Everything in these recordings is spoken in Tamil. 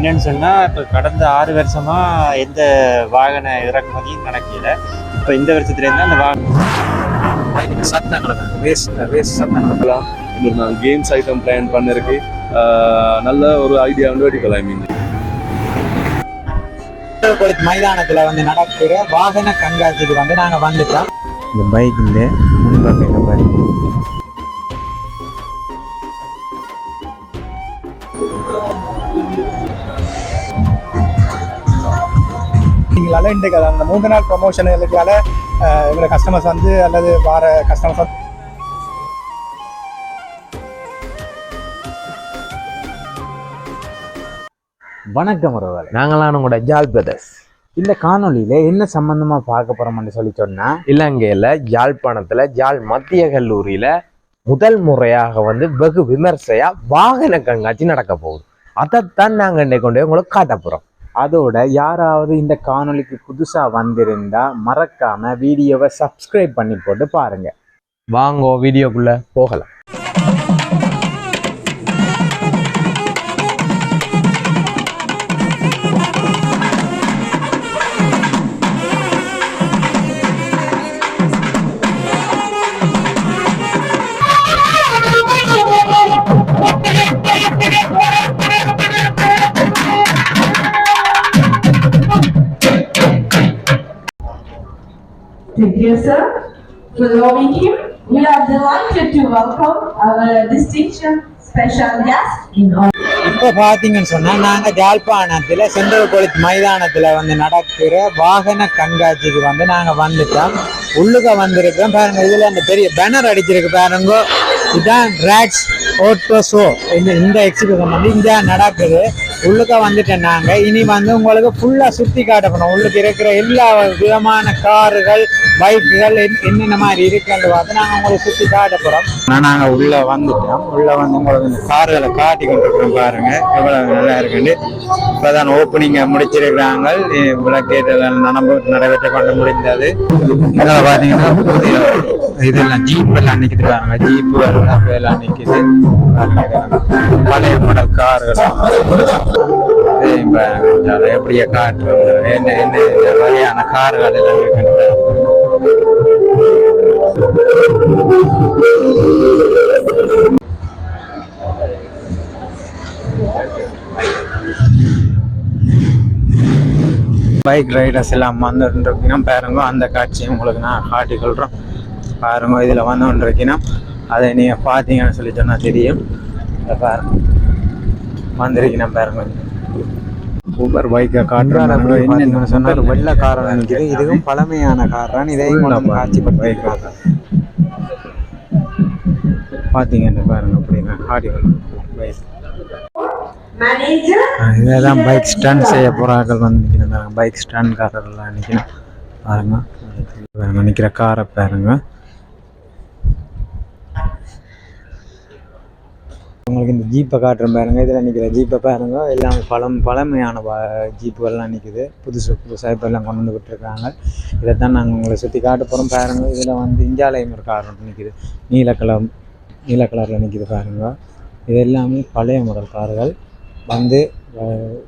என்னன்னு சொன்னால் இப்போ கடந்த ஆறு வருஷமாக எந்த வாகன இறக்குமதியும் நடக்கல. இப்போ இந்த வருஷத்துலேருந்து அந்த வாகனம் சத்தங்களை வேஸ்ட் வேஸ்ட் சத்தங்களை இன்னொரு நாள் கேம்ஸ் ஐட்டம் பிளான் பண்ணிருக்கு. நல்ல ஒரு ஐடியா வந்து எடுக்கலாம் ஐ மீன் மைதானத்துல வந்து நடக்கிற வாகன கண்காட்சிக்கு வந்து நாங்க வந்துட்டோம். இந்த பைக் இந்த முன்பக்கம் பாருங்க நீங்களால இன்றைக்கு அந்த மூன்று நாள் ப்ரொமோஷன் இதுக்கால எங்களோட கஸ்டமர்ஸ் வந்து அல்லது வார கஸ்டமர்ஸ் வந்து வணக்கம் உறவுகளே. நாங்களாம் உங்களோட ஜால் பிரதர்ஸ் இந்த காணொளியில என்ன சம்பந்தமா பார்க்க போறோம்னு சொல்லி சொன்னா இலங்கையில யாழ்ப்பாணத்துல யாழ் மத்திய கல்லூரியில முதல் முறையாக வந்து வெகு விமர்சையா வாகன கண்காட்சி நடக்க போகுது. அதைத்தான் நாங்க இன்னைக்கு கொண்டு போய் உங்களுக்கு காட்ட போறோம். அதோட யாராவது இந்த காணொளிக்கு புதுசா வந்திருந்தா மறக்காம வீடியோவை சப்ஸ்கிரைப் பண்ணி போட்டு பாருங்க. வாங்கோ வீடியோக்குள்ள போகலாம். Thank you, sir. Following him, we are delighted to welcome our distinction special guest in all. இப்போ பார்த்தீங்கன்னு சொன்னால் நாங்கள் ஜாழ்ப்பாணத்தில் சென்ட்ரல் மைதானத்தில் வந்து நடக்கிற வாகன கண்காட்சிக்கு வந்து நாங்கள் வந்துட்டோம். உள்ளுக்க வந்திருக்கோம் பாருங்கள் இதில் அந்த பெரிய பேனர் அடிச்சிருக்கு பாருங்க. இதுதான் ட்ராக்ஸ் ஓட்டோ ஷோ இந்த இந்த எக்ஸிபிஷன் வந்து இங்க நடக்குது. உள்ளுக்க வந்துட்டேன் நாங்கள் இனி வந்து உங்களுக்கு ஃபுல்லாக சுற்றி காட்ட உள்ளுக்கு இருக்கிற எல்லா விதமான கார்கள் பைக்குகள் என்னென்ன மாதிரி இருக்குன்னு பார்த்து நாங்கள் உங்களுக்கு சுற்றி காட்ட போறோம் நாங்கள் உள்ள வந்துட்டோம். உள்ள வந்து உங்களுக்கு இந்த கார்களை காட்டி கொண்டிருக்கிறோம் பாருங்க. எவ்வளவு நல்லா இருக்குன்னு. இப்பதான் ஓப்பனிங்கை முடிச்சிருக்கிறாங்க. விளக்கேற்றல் நடந்து நடைபெற்று கொண்டு முடிந்தது. இதில் பார்த்தீங்கன்னா இதெல்லாம் ஜீப் எல்லாம் நிற்கிது ஜீப்பு எல்லாம் எல்லாம் நிற்கிது பழைய மாடல் கார்கள் எப்படியா பாருங்க எப்படியே என்ன என்ன வகையான கார்கள் எல்லாம் இருக்குன்னு. பைக் ரைடர்ஸ் எல்லாம் வந்துருக்கீங்கன்னா பாருங்க அந்த காட்சியை உங்களுக்கு நான் காட்டி சொல்கிறோம் பாருங்க இதில் வந்துருக்கீங்கன்னா அதை நீங்கள் பார்த்தீங்கன்னு சொல்லி சொன்னால் தெரியும் பாருங்க. வந்திருக்கீங்கன்னா பாருங்க. ஊபர் பைக்கை காட்டுறாங்க என்னன்னு சொன்னால் வெள்ளை காரம் நினைக்குது. இதுவும் பழமையான காரான் இதையும் நம்ம காட்சிப்படுத்திருக்காங்க பார்த்தீங்கன்னு பாருங்க அப்படிங்க காட்டி பைக் இதெல்லாம் பைக் ஸ்டாண்ட் செய்ய போகிறார்கள் வந்து நிற்கிறாங்க பைக் ஸ்டாண்ட்காரர்கள்லாம் நிற்கணும் பாருங்க பாருங்க நிற்கிற காரை பாருங்க. உங்களுக்கு இந்த ஜீப்பை காட்டுறேன் பாருங்க. இதில் நிற்கிற ஜீப்பை பாருங்க. எல்லாம் பழம் பழமையான ஜீப்புகள்லாம் நிற்குது புதுசு புதுசாக இப்போ எல்லாம் கொண்டு வந்து விட்டுருக்காங்க. இதை தான் நாங்கள் உங்களை சுற்றி காட்ட போகிறோம் பாருங்க. இதில் வந்து இந்தியாலயம் ஒரு கார் ஒன்று நிற்கிது நீல கலர் நீல கலரில் நிற்கிது பாருங்க. இது எல்லாமே பழைய மாடல் கார்கள். வந்து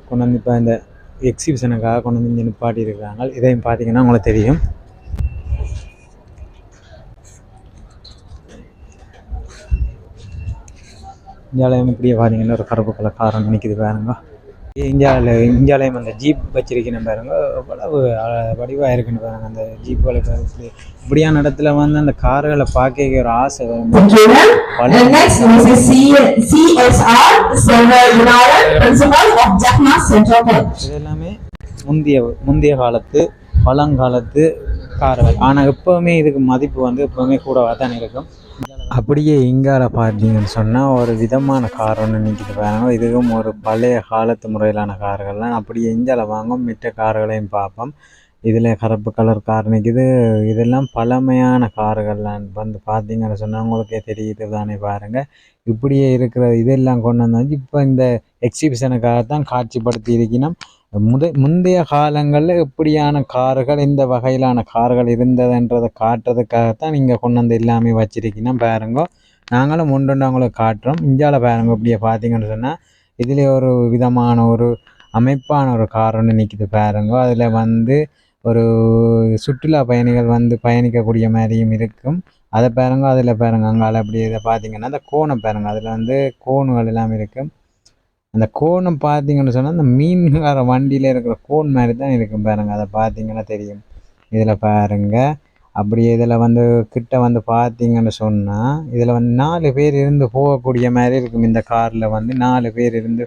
கொண்டு வந்து இப்போ இந்த எக்ஸிபிஷனுக்காக கொண்டு வந்து நிப்பாட்டி இருக்கிறாங்க இதையும் பார்த்தீங்கன்னா உங்களுக்கு தெரியும். இந்தியாலயம் இப்படியே பார்த்தீங்கன்னா ஒரு கருப்பு கலர் காரம் நிற்கிது பாருங்க. இந்தியாவில் இந்தியாலயம் அந்த ஜீப் வச்சிருக்கணும் பாருங்க. அவ்வளவு வடிவாக இருக்குன்னு பாருங்க அந்த ஜீப்புகளை பாருங்க. இப்படி இப்படியான இடத்துல வந்து அந்த கார்களை பார்க்க ஒரு ஆசை. இது எல்லாமே முந்தைய முந்தைய காலத்து பழங்காலத்து கார்கள் ஆனால் எப்போவுமே இதுக்கு மதிப்பு வந்து எப்போவுமே கூடவா தான் இருக்கும். அப்படியே இங்கால பார்த்தீங்கன்னு சொன்னால் ஒரு விதமான கார் ஒன்று நிற்கிது பாருங்க. இதுவும் ஒரு பழைய காலத்து முறையிலான கார்கள்லாம் அப்படியே இங்கால வாங்கும் மிட்ட கார்களையும் பார்ப்போம். இதில் கருப்பு கலர் கார் நிற்கிது இதெல்லாம் பழமையான கார்கள்லாம் வந்து பார்த்தீங்கன்னு சொன்னால் உங்களுக்கே தெரியுது தானே பாருங்கள் இப்படியே இருக்கிற இதெல்லாம் கொண்டு வந்தாச்சு இப்போ இந்த எக்ஸிபிஷனுக்காக தான் காட்சிப்படுத்தி இருக்கணும். முத முந்தைய காலங்களில் எப்படியான கார்கள் இந்த வகையிலான கார்கள் இருந்ததுன்றதை காட்டுறதுக்காகத்தான் நீங்கள் கொண்டு வந்து எல்லாமே வச்சிருக்கீங்கன்னா பாருங்க நாங்களும் ஒன்று அவங்களுக்கு காட்டுறோம். இந்தியாவில் பாருங்க இப்படியே பார்த்தீங்கன்னு சொன்னால் இதில் ஒரு விதமான ஒரு அமைப்பான ஒரு கார் ஒன்று நிற்கிது பாருங்க. அதில் வந்து ஒரு சுற்றுலா பயணிகள் வந்து பயணிக்கக்கூடிய மாதிரியும் இருக்கும். அதை பாருங்க அதில் பாருங்க அங்கால அப்படி இதை பார்த்தீங்கன்னா அந்த கோணம் பாருங்க அதில் வந்து கோணுகள் எல்லாம் இருக்கும். அந்த கோணம் பார்த்தீங்கன்னு சொன்னால் அந்த மீன்கார வண்டியில் இருக்கிற கோன் மாதிரி தான் இருக்கும் பாருங்கள் அதை பார்த்தீங்கன்னா தெரியும். இதில் பாருங்கள் அப்படி இதில் வந்து கிட்ட வந்து பார்த்தீங்கன்னு சொன்னால் இதில் வந்து நாலு பேர் இருந்து போகக்கூடிய மாதிரி இருக்கும். இந்த காரில் வந்து நாலு பேர் இருந்து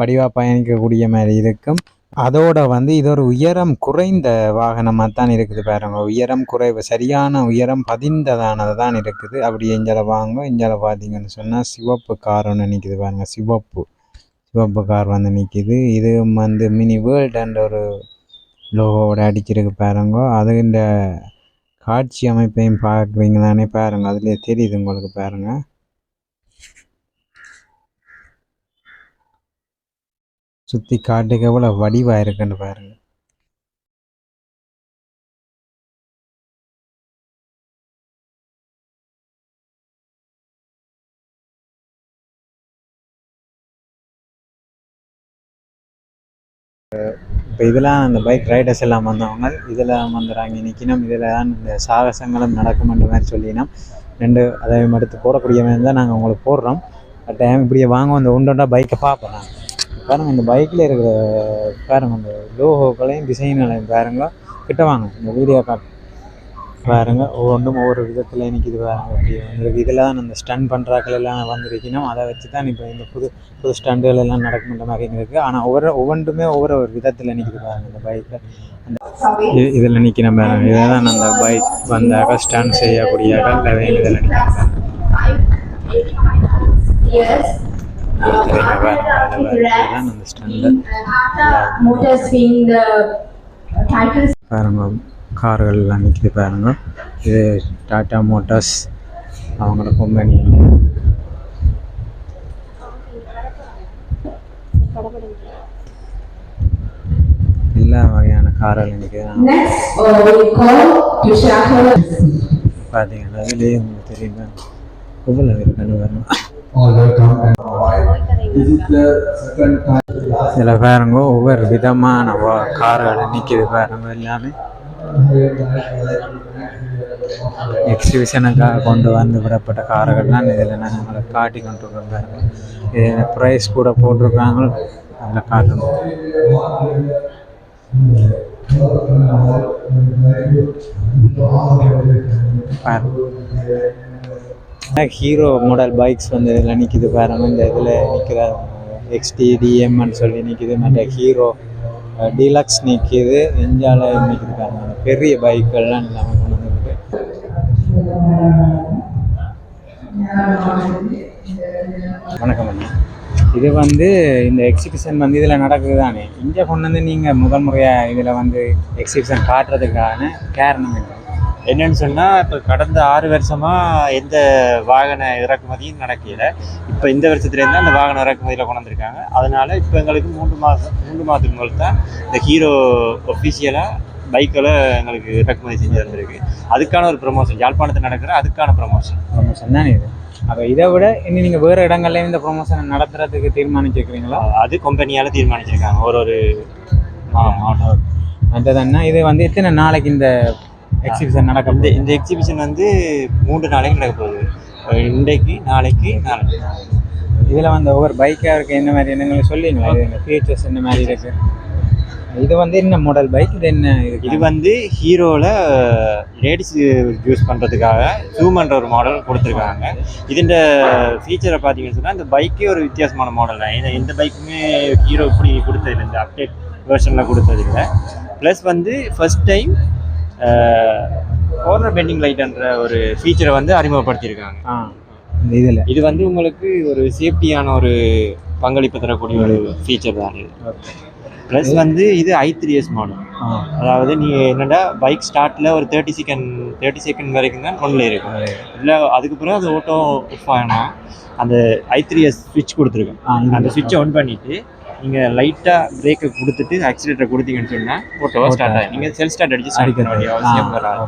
வடிவாக பயணிக்கக்கூடிய மாதிரி இருக்கும். அதோட வந்து இது ஒரு உயரம் குறைந்த வாகனமாக தான் இருக்குது பாருங்க. உயரம் குறைவு சரியான உயரம் பதிந்ததானது தான் இருக்குது. அப்படி எஞ்சலை வாங்க எஞ்சலை பார்த்தீங்கன்னு சொன்னால் சிவப்பு கார் ஒன்று நிற்கிது பாருங்கள் சிவப்பு. சிவப்பு கார் வந்து நிற்கிது இது வந்து மினி வேர்ல்டுன்ற ஒரு லோகோவோட அடிச்சிருக்கு பாருங்க. அது இந்த காட்சி அமைப்பையும் பார்க்குறீங்க தானே பாருங்க. அதுலேயே தெரியுது உங்களுக்கு பாருங்க. சுற்றி காட்டுக்கு எவ்வளோ வடிவாக இருக்குன்னு பாருங்க. இப்போ இதெல்லாம் அந்த பைக் ரைடர்ஸ் எல்லாம் வந்தவங்க இதில் வந்துடுறாங்க நிற்கணும் இதில் தான் இந்த சாகசங்களும் நடக்கும்ன்ற மாதிரி சொல்லினோம் ரெண்டு அதை எடுத்து போடக்கூடிய மாதிரி தான் நாங்கள் உங்களுக்கு போடுறோம். டைம் இப்படியே வாங்க அந்த உண்டோண்டா பைக்கை பார்ப்போம் நாங்கள் பாருங்கள் இந்த பைக்கில் இருக்கிற பாருங்கள் அந்த லோகோக்களையும் டிசைன்களையும் பாருங்க கிட்ட வாங்க இந்த வீடியோ காட்டு பாருங்க. ஒவ்வொன்றும் ஒவ்வொரு விதத்தில் நிற்கிது பாருங்க. இப்படி வந்திருக்கு இதில் தான் அந்த ஸ்டன் பண்ணுறாக்கள் எல்லாம் வந்திருக்கணும். அதை வச்சு தான் இப்போ இந்த புது புது ஸ்டண்டுகள் எல்லாம் நடக்குன்ற மாதிரி இருக்குது ஆனால் ஒவ்வொரு ஒவ்வொன்றுமே ஒவ்வொரு ஒரு விதத்தில் நிற்கிது பாருங்க இந்த பைக்கில் அந்த இதில் நிற்கிற பாருங்க. இதை தான் அந்த பைக் வந்தாக ஸ்டன் செய்யக்கூடிய இதில் நிற்கிறேன் பாருங்க. அதில் பாருங்க இதுதான் அந்த stunt Motors being the titles பாருங்க கார்கள் எல்லாம் நிற்கிது பாருங்க. இது டாடா மோட்டார்ஸ். அவங்களோட கம்பெனி எல்லா வகையான கார்கள் நிற்கிது uh. பார்த்தீங்கன்னா அதுலேயே உங்களுக்கு தெரியுங்க எவ்வளோ இருக்குன்னு பாருங்க. இதில் பாருங்க ஒவ்வொரு விதமான கார்கள் நிற்கிது பாருங்க எல்லாமே. எக்ஸிபிஷனுக்காக கொண்டு வந்து விடப்பட்ட கார்கள்லாம் இதில் நாங்கள் காட்டி கொண்டு இருக்கோம் இதில் இது ப்ரைஸ் கூட போட்டிருக்காங்க. அதில் காட்டணும் ஹீரோ மாடல் பைக்ஸ் வந்து இதில் நிற்கிது பாருங்கள் இந்த இதில் நிற்கிற எக்ஸ்டி டிஎம்னு சொல்லி நிற்கிது மற்ற ஹீரோ டீலக்ஸ் நிற்கிது எஞ்சால நிற்கிறதுக்கான பெரிய பைக்கெல்லாம் இல்லாமல் கொண்டு வந்துருக்கு வணக்கம் அண்ணா. இது வந்து இந்த எக்ஸிபிஷன் வந்து இதில் நடக்குது தானே இங்கே கொண்டு வந்து நீங்கள் முதல் முறையாக இதில் வந்து எக்ஸிபிஷன் காட்டுறதுக்கான காரணம் என்ன? என்னன்னு சொன்னால் இப்போ கடந்த ஆறு வருஷமாக எந்த வாகன இறக்குமதியும் நடக்கல. இப்போ இந்த வருஷத்துலேருந்து அந்த வாகன இறக்குமதியில் கொண்டு வந்திருக்காங்க அதனால இப்போ எங்களுக்கு மூன்று மாதம் மூன்று மாதத்துக்கு முதல் தான் இந்த ஹீரோ ஒஃபிஷியலாக பைக்கில் எங்களுக்கு இறக்குமதி செஞ்சு தந்திருக்கு. அதுக்கான ஒரு ப்ரொமோஷன் யாழ்ப்பாணத்தில் நடக்கிற அதுக்கான ப்ரொமோஷன் ப்ரொமோஷன் தானே இது? அப்போ இதை விட இன்னும் நீங்கள் வேறு இடங்கள்ல இந்த ப்ரொமோஷன் நடத்துறதுக்கு தீர்மானிச்சிருக்கிறீங்களா? அது கம்பெனியால் தீர்மானிச்சிருக்காங்க. ஒரு ஒரு மாவட்டம் மற்றதுன்னா இது வந்து எத்தனை நாளைக்கு இந்த எக்ஸிபிஷன் நடக்க இந்த இந்த எக்ஸிபிஷன் வந்து மூன்று நாளைக்கு நடக்க போகுது. இன்றைக்கு நாளைக்கு நாளைக்கு இதில் வந்து ஒவ்வொரு பைக்காக இருக்குது என்ன மாதிரி என்னங்களுக்கு சொல்லிங்களா இது ஃபீச்சர்ஸ் என்ன மாதிரி இருக்கு? இது வந்து என்ன மாடல் பைக் இது என்ன இது இது வந்து ஹீரோவில் லேடிஸ் யூஸ் பண்ணுறதுக்காக ஜூம்ன்ற ஒரு மாடல் கொடுத்துருக்காங்க. இதுன்ற ஃபீச்சரை பார்த்தீங்கன்னு சொன்னால் இந்த பைக்கே ஒரு வித்தியாசமான மாடல் தான். இந்த எந்த பைக்குமே ஹீரோ இப்படி கொடுத்ததில்லை இந்த அப்டேட் வெர்ஷனில் கொடுத்ததில்லை ப்ளஸ் வந்து ஃபர்ஸ்ட் டைம் கார்னர் பெண்டிங் லைட்ன்ற ஒரு ஃபீச்சரை வந்து அறிமுகப்படுத்தியிருக்காங்க. இதில். இது வந்து உங்களுக்கு ஒரு சேஃப்டியான ஒரு பங்களிப்பு தரக்கூடிய ஒரு ஃபீச்சர் தான் இது. ப்ளஸ் வந்து இது ஐ த்ரீ எஸ் மாடல் அதாவது நீ என்னடா பைக் ஸ்டார்ட்ல ஒரு தேர்ட்டி செகண்ட் தேர்ட்டி செகண்ட் வரைக்கும் தான் ஒன்ல இருக்கும். இல்லை அதுக்கு பிறகு அது ஓட்டோ ஆஃப் ஆகணும் அந்த ஐ த்ரீ எஸ் ஆ, இது அந்த ஸ்விட்சை ஆன் பண்ணிட்டு நீங்கள் லைட்டாக பிரேக்கை கொடுத்துட்டு ஆக்சிலேட்டரை கொடுத்தீங்கன்னு சொன்னால் ஓட்டோவாக ஸ்டார்ட் ஆகும். நீங்கள் செல் ஸ்டார்ட் அடிச்சு ஸ்டார்ட் பண்ண வேண்டிய அவசியம் வராது.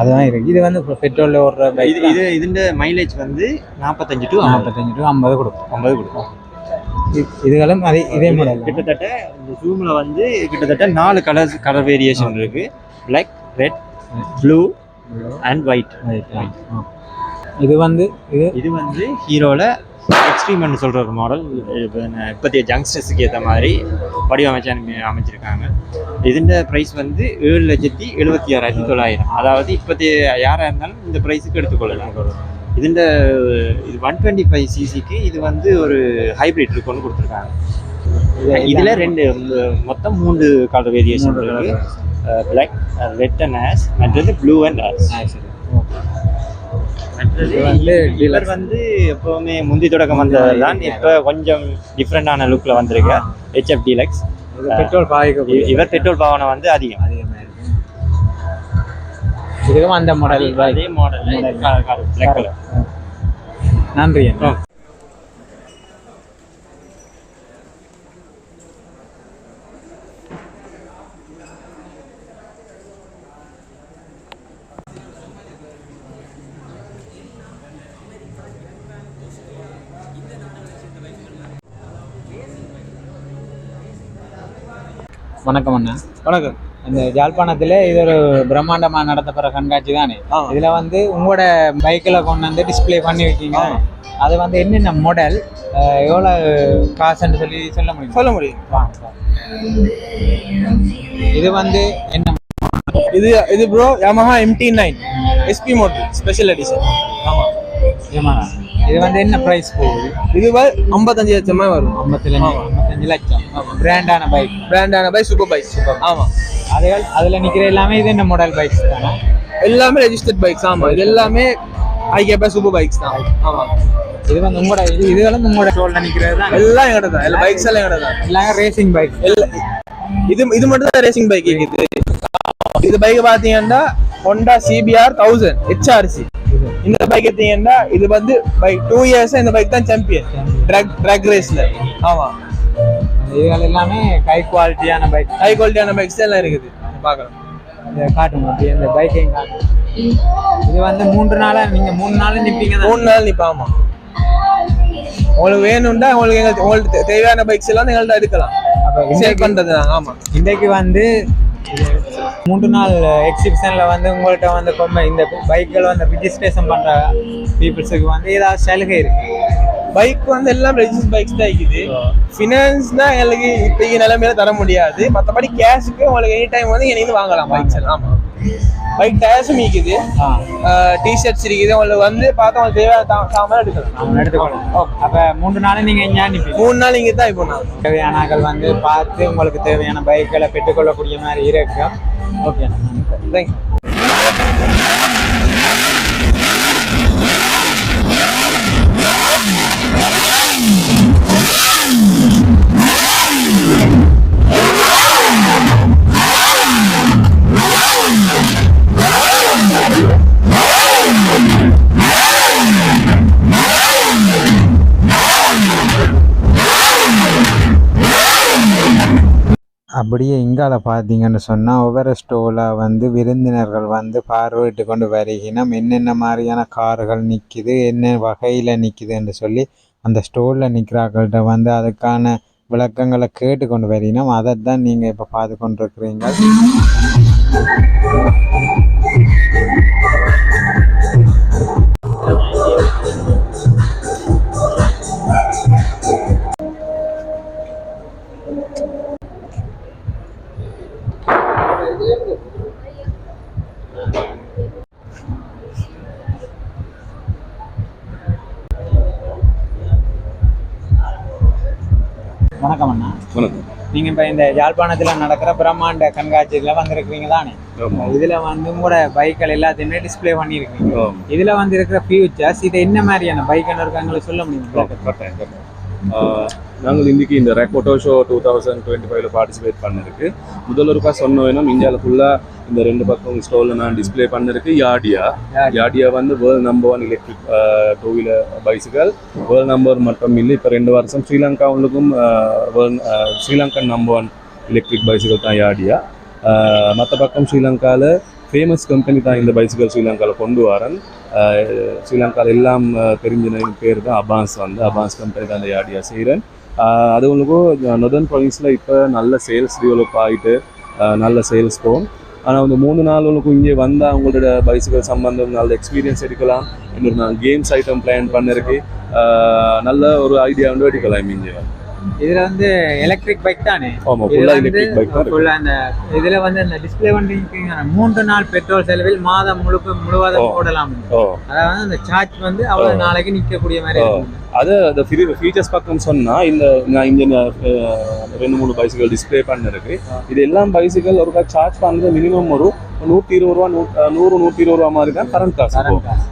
அதுதான் இருக்கு. இது வந்து பெட்ரோலில் ஓடுற பைக் இது இது இதுன்ற மைலேஜ் வந்து நாற்பத்தஞ்சு டு நாற்பத்தஞ்சு டு ஐம்பது கொடுக்கும். ஐம்பது கொடுக்கும். இதுகளும் அதே இதே மாடல் கிட்டத்தட்ட இந்த ஜூமில் வந்து கிட்டத்தட்ட நாலு கலர்ஸ் கலர் வேரியேஷன் இருக்கு. Black red blue and white இது வந்து இது இது வந்து ஹீரோல எக்ஸ்ட்ரீம்னு சொல்ற ஒரு மாடல் இப்போதைய ஜங்ஸ்டர்ஸுக்கு ஏற்ற மாதிரி வடிவமைச்சு அனுப்பி- அமைச்சிருக்காங்க. இதுன்ற ப்ரைஸ் வந்து ஏழு லட்சத்தி எழுபத்தி ஆறாயிரத்தி தொள்ளாயிரம். அதாவது இப்போதைய யாராக இருந்தாலும் இந்த ப்ரைஸுக்கு எடுத்துக்கொள்ளலாம். இதுன்ற இது ஒன் டுவெண்ட்டி ஃபைவ் சிசிக்கு இது வந்து ஒரு ஹைப்ரிட் இருக்குன்னு கொடுத்துருக்காங்க. இதுல ரெண்டு மொத்தம் மூன்று கலர் வேரியேஷன் இருக்கு. பிளாக் ரெட் அண்ட் ஆஸ் மற்றது ப்ளூ அண்ட் ஆஸ் இவர் வந்து எப்பவுமே முந்தி தொடக்கம் வந்தது தான் இப்போ கொஞ்சம் டிஃப்ரெண்டான லுக்ல வந்திருக்கு. ஹெச்எஃப் டீலக்ஸ் பெட்ரோல் பாய்க்க இவர் பெட்ரோல் பாவனை வந்து அதிகம். அதிகமாக இருக்கு. இதுவும் அந்த மாடல் அதே மாடல் நன்றி வணக்கம் அண்ணா. வணக்கம். இந்த ஜாழ்ப்பாணத்துல இது ஒரு பிரம்மாண்டமா நடத்தப்படுற கண்காட்சி தானே. இதுல வந்து உங்களோட பைக்கில் கொண்டு வந்து டிஸ்ப்ளே பண்ணி வைக்கீங்க. அது வந்து என்னென்ன மாடல் எவ்வளவு காசுன்னு சொல்லி சொல்ல முடியும்? சொல்ல முடியும். வாங்க. இது வந்து என்ன இது இது bro Yamaha MT nine SP motor special edition ஆமாம்? இது வந்து என்ன பிரைஸ் போகுது இது? ஐம்பத்தஞ்சு லட்சமா வரும். ஐம்பத்தி ஐம்பத்தஞ்சு லட்சம். பிராண்டான பைக் பிராண்டான பைக் சூப்பர் பைக் சூப்பர் ஆமாம் அதுகள் அதுல நிக்கிற எல்லாமே இது என்ன மாடல் பைக்ஸ் தானே? எல்லாமே ரெஜிஸ்டர்ட் பைக்ஸ் ஆமாம் இது எல்லாமே ஐகேபா சூப்பர் பைக்ஸ் தான். ஆமாம் இது வந்து உங்களோட இது இதுகளும் உங்களோட ஷோல்ல தான். எல்லாம் எங்கட தான். எல்லா பைக்ஸ் எல்லாம் எங்கட தான். எல்லாமே ரேசிங் பைக் இது இது மட்டும் தான் ரேசிங் பைக் இது இது பைக் பாத்தீங்கன்னா ஹோண்டா சிபிஆர் தௌசண்ட் ஹெச்ஆர்சி இந்த பைக் எடுத்தீங்கன்னா இது வந்து பைக் டூ இயர்ஸ் இந்த பைக் தான் சாம்பியன் ட்ரக் ட்ரக் ரேஸ்ல ஆமா. இதுகள் எல்லாமே ஹை குவாலிட்டியான பைக் ஹை குவாலிட்டியான பைக்ஸ் எல்லாம் இருக்குது. பார்க்கலாம். இந்த காட்டுங்க அப்படியே இந்த பைக்கையும் காட்டுங்க. இது வந்து மூன்று நாளா நீங்க மூணு நாள் நிப்பீங்க மூணு நாள் நிப்பா ஆமா. உங்களுக்கு வேணும்னா உங்களுக்கு எங்க உங்களுக்கு தேவையான பைக்ஸ் எல்லாம் எங்கள்ட்ட எடுக்கலாம். அப்ப சேல் பண்றது ஆமா. இன்றைக்கு வந்து மூன்று நாள் எக்ஸிபிஷன்ல வந்து உங்கள்கிட்ட வந்து இந்த பைக்கில் வந்து ரிஜிஸ்ட்ரேஷன் பண்ற பீப்புள்ஸுக்கு வந்து ஏதாவது சலுகை இருக்கு. பைக் வந்து எல்லாம் ரெஜிஸ்டர் பைக்ஸ் தான் இருக்குது. ஃபினான்ஸ்னா எங்களுக்கு இப்போதைக்கு நிலைமையில தர முடியாது. மற்றபடி கேஷுக்கு உங்களுக்கு எனி டைம் வந்து எனக்கு வாங்கலாம் பைக்ஸ் எல்லாம். பைக் டயர்ஸும் இருக்குது. டிஷர்ட்ஸ் இருக்குது. உங்களுக்கு வந்து பார்த்தா உங்களுக்கு தேவையான தா- சாமான் எடுக்கலாம். அவங்க எடுத்துக்கணும் அப்ப மூன்று நாள் நீங்க எங்க அனுப்பி மூணு நாள் இங்கே தான் இப்போ நான். தேவையானாக்கள் வந்து பார்த்து உங்களுக்கு தேவையான பைக்களை பெற்றுக்கொள்ளக்கூடிய மாதிரி இருக்கும். ஓகே தேங்க்யூ அப்படியே இங்கால பார்த்தீங்கன்னு சொன்னால் ஒவ்வொரு ஸ்டோவில் வந்து விருந்தினர்கள் வந்து பார்வையிட்டு கொண்டு வருகினம் என்னென்ன மாதிரியான கார்கள் நிற்கிது என்ன வகையில் நிற்கிதுன்னு சொல்லி அந்த ஸ்டோரில் நிற்கிறார்கள்ட்ட வந்து அதுக்கான விளக்கங்களை கேட்டு கொண்டு வருகினோம் அதை தான் நீங்கள் இப்போ பார்த்து கொண்டிருக்கிறீங்க இந்த யாழ்ப்பாணத்தில் நடக்கிற பிரம்மாண்ட கண்காட்சியில் வந்திருக்கிறீங்க தானே. இதில் வந்து உங்களோட பைக்கள் எல்லாத்தையுமே டிஸ்ப்ளே பண்ணியிருக்கீங்க. இதில் வந்து இருக்கிற ஃபியூச்சர்ஸ் இது என்ன மாதிரியான பைக்குன்னு இருக்காங்களோ சொல்ல முடியுமா நாங்கள் இன்னைக்கு இந்த ரெக் photo show two thousand twenty ஃபைவ்ல பார்ட்டிசிபேட் பண்ணிருக்கு. முதல் ஒருக்கா சொன்னோம்னா இந்தியாவில் ஃபுல்லாக இந்த ரெண்டு பக்கம் ஸ்டோலில் நான் டிஸ்ப்ளே பண்ணிருக்கு. யாடியா யாடியா வந்து world number one electric two wheeler bicycle world number மட்டும் இல்லை இப்போ ரெண்டு வருஷம் ஸ்ரீலங்காவுக்கும் world Sri Lankan number one electric bicycle தான் யாடியா மற்ற பக்கம் ஸ்ரீலங்காவில் ஃபேமஸ் கம்பெனி தான் இந்த பைசிக்கல் ஸ்ரீலங்காவில் கொண்டு வரேன். ஸ்ரீலங்காவில் எல்லாம் தெரிஞ்ச பேர் தான் அபான்ஸ் வந்து. அபான்ஸ் கம்பெனி தான் இந்த யாடியா செய்கிறேன் அது உங்களுக்கு நொதர்ன் ப்ரொவின்ஸில் இப்போ நல்ல சேல்ஸ் டெவலப் ஆகிட்டு நல்ல சேல்ஸ் போகும். ஆனால் வந்து மூணு நாள் உங்களுக்கு இங்கே வந்தால் அவங்களோட பைசிக்கல் சம்பந்தம் நல்ல எக்ஸ்பீரியன்ஸ் எடுக்கலாம். இன்னொரு நான் கேம்ஸ் ஐட்டம் பிளான் பண்ணிருக்கு. நல்ல ஒரு ஐடியா வந்து எடுக்கலாம் இங்கே. இதுல வந்து எலக்ட்ரிக் பைக் தானே? இதுல வந்து அந்த இதுல வந்து அந்த டிஸ்பிளே வந்து மூன்று நாள் பெட்ரோல் செலவில் மாதம் முழுக்க முழுவதும். போடலாம். அதாவது அந்த சார்ஜ் வந்து அவ்வளவு நாளைக்கு நிக்கக்கூடிய மாதிரி ஓ. இருக்கும். அது அந்த ஃபீச்சர்ஸ் பக்கம் சொன்னால் இந்த நான் இங்கே ரெண்டு மூணு பைசிக்கல் டிஸ்ப்ளே பண்ணிருக்கு. இது எல்லாம் பைசிக்கல் ஒருக்கா சார்ஜ் பண்ணுறது மினிமம் ஒரு நூற்றி இருபது ரூபா நூ நூறு நூற்றி இருபது ரூபா மாதிரி தான் கரண்ட் காசு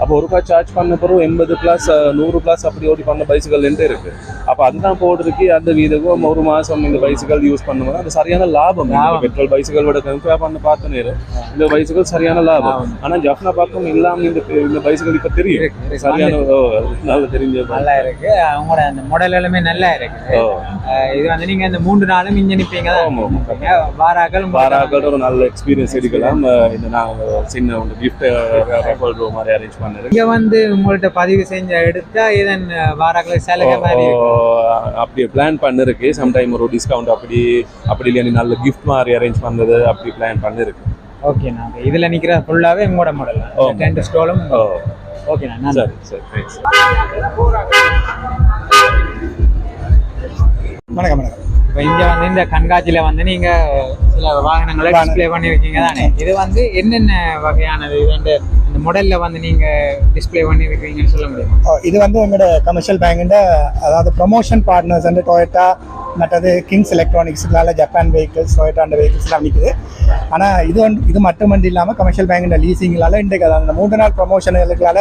அப்போ ஒருக்கா சார்ஜ் பண்ண பிறகு எண்பது ப்ளஸ் நூறு ப்ளஸ் அப்படி ஓடி பண்ண பைசிக்கல் என்கிட்ட இருக்கு. அப்போ அதுதான் போடுறதுக்கு அந்த வீதுக்கும் ஒரு மாதம் இந்த பைசிக்கல் யூஸ் பண்ணும்போது அது சரியான லாபம். பெட்ரோல் பைசிக்கலோட கம்பேர் பண்ண பார்த்த நேரம் இந்த பைசிக்கல் சரியான லாபம். ஆனால் ஜஃப்னா பக்கம் இல்லாமல் இந்த இந்த பைசிக்கல் இப்போ தெரியும். சரியான நல்ல தெரிஞ்ச இருக்கு. அவங்களோட அந்த மாடல் எல்லாமே நல்லா இருக்கு. ஓ. அஹ் இது வந்து நீங்க இந்த மூன்று நாளும் இங்க நிப்பீங்க. வாராக்கள் வாராக்கள் ஒரு நல்ல எக்ஸ்பீரியன்ஸ் எடுக்கலாம். இந்த நாங்கள் சின்ன ஒரு கிஃப்ட் ரெஃபல் ரூம் மாதிரி அரேஞ்ச் பண்ணது இங்க வந்து உங்கள்ட்ட பதிவு செஞ்ச எடுத்தா இதன் வாராக்கள் சலுகை மாதிரி அப்படியே பிளான் பண்ணிருக்கு. சம்டைம் ஒரு டிஸ்கவுண்ட் அப்படி அப்படி இல்லையா நல்ல கிஃப்ட் மாதிரி அரேஞ்ச் பண்ணது அப்படி பிளான் பண்ணிருக்கு. ஓகே இதுல நிக்கிற ஃபுல்லாவே உங்களோட மாடல். டென்ட் ஸ்டோலும் ஓ. ஓகேண்ணா சரி சரி வணக்கம் வணக்கம். இப்போ இங்க வந்து இந்த கண்காட்சியில வந்து நீங்க சில வாகனங்களை. டிஸ்ப்ளே பண்ணிருக்கீங்க தானே? இது வந்து என்னென்ன வகையானது இது? வந்து இந்த மாடல்ல வந்து நீங்க டிஸ்ப்ளே பண்ணிருக்கீங்கன்னு சொல்ல முடியுமா? இது வந்து எங்களோட கமர்ஷியல் பேங்கிൻ്റെ அதாவது ப்ரொமோஷன் பார்ட்னர்ஸ் வந்து டொயோட்டா மற்றது கிங்ஸ் எலக்ட்ரானிக்ஸ்னால ஜப்பான் வெஹிக்கிள்ஸ் டொயட்டாண்ட வெஹிக்கிள்ஸ்லாம் நிற்குது ஆனால் இது வந்து இது மட்டுமன்றி இல்லாமல் கமர்ஷியல் பேங்கில் லீசிங்களால் இன்றைக்கு அதாவது அந்த மூன்று நாள் ப்ரொமோஷனுகளுக்கால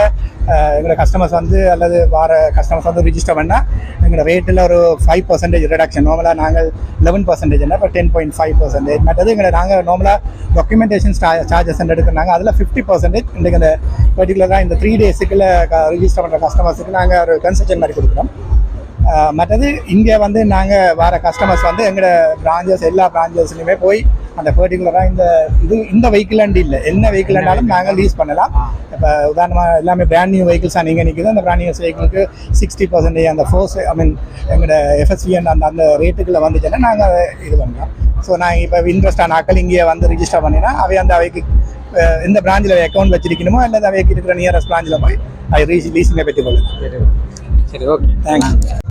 எங்களோட கஸ்டமர்ஸ் வந்து அல்லது வார கஸ்டமர்ஸ் வந்து ரிஜிஸ்டர் பண்ணால் எங்களோட ரேட்டில் ஒரு ஃபைவ் பர்சன்டேஜ் ரிடக்ஷன் நார்மலாக நாங்கள் லெவன் பர்சன்டேஜ் இப்போ டென் பாயிண்ட் ஃபைவ் பர்சன்டேஜ் மற்றது எங்களை நாங்கள் நார்மலாக டாக்குமெண்டேஷன் சார்ஜஸ் எடுக்கிறாங்க அதில் ஃபிஃப்டி பர்சன்டேஜ் இன்றைக்கு இந்த பர்டிகுலராக இந்த த்ரீ டேஸுக்குள்ள ரிஜிஸ்டர் பண்ணுற கஸ்டமர்ஸுக்கு நாங்கள் ஒரு கன்செஷன் மாதிரி கொடுக்குறோம். மற்றது இங்கே வந்து நாங்கள் வர கஸ்டமர்ஸ் வந்து எங்களோட பிரான்ச்சஸ் எல்லா பிரான்ச்சஸ்லையுமே போய் அந்த பர்டிகுலராக இந்த இது இந்த வெஹிக்கிளாண்டு இல்லை. என்ன வெஹிக்கிள்னாலும் நாங்கள் லீஸ் பண்ணலாம். இப்போ உதாரணமாக எல்லாமே பிராண்ட் நியூ வெஹிக்கிள்ஸாக நீங்கள் நிற்குது அந்த பிராண்ட் நியூ வெஹிக்கிளுக்கு சிக்ஸ்டி பர்சன்டேஜ் அந்த ஃபோர்ஸ் ஐ மீன் எங்களோட எஃப்எஸ்வி அந்த அந்த ரேட்டுக்குள்ளே வந்துச்சுன்னா நாங்கள் அதை இது பண்ணலாம் ஸோ நான் இப்போ இன்ட்ரெஸ்டான ஆக்கள் இங்கே வந்து ரிஜிஸ்டர் பண்ணினா அவை அந்த அவைக்கு எந்த பிராஞ்சில் அக்கௌண்ட் வச்சிருக்கணுமோ அல்லது அவைக்கு இருக்கிற நியரஸ்ட் பிராஞ்சில் போய் அதை ரீச் லீஸிங்கை பெற்றுக்கொள்ளும் சரி சரி ஓகே தேங்க்ஸ்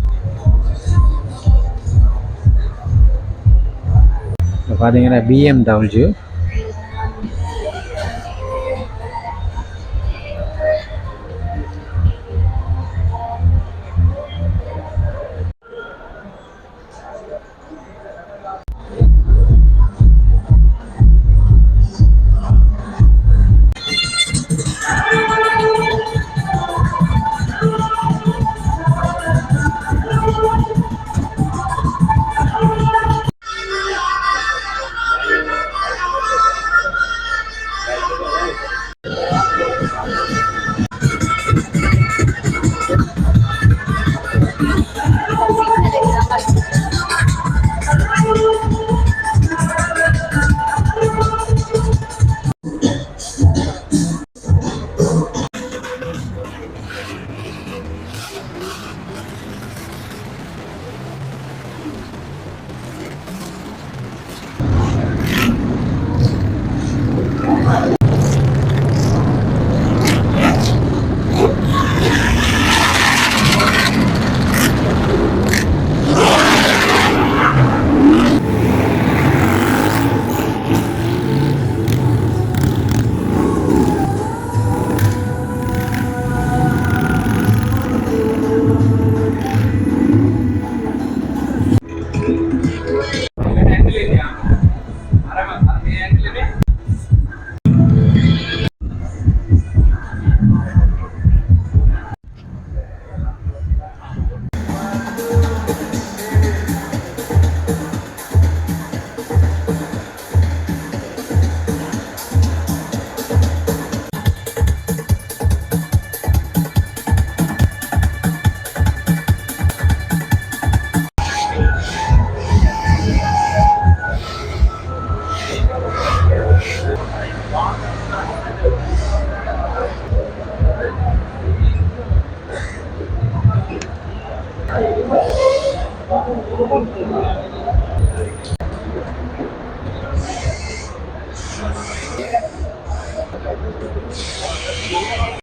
இப்போ பார்த்தீங்கன்னா பிஎம்டபிள்யூ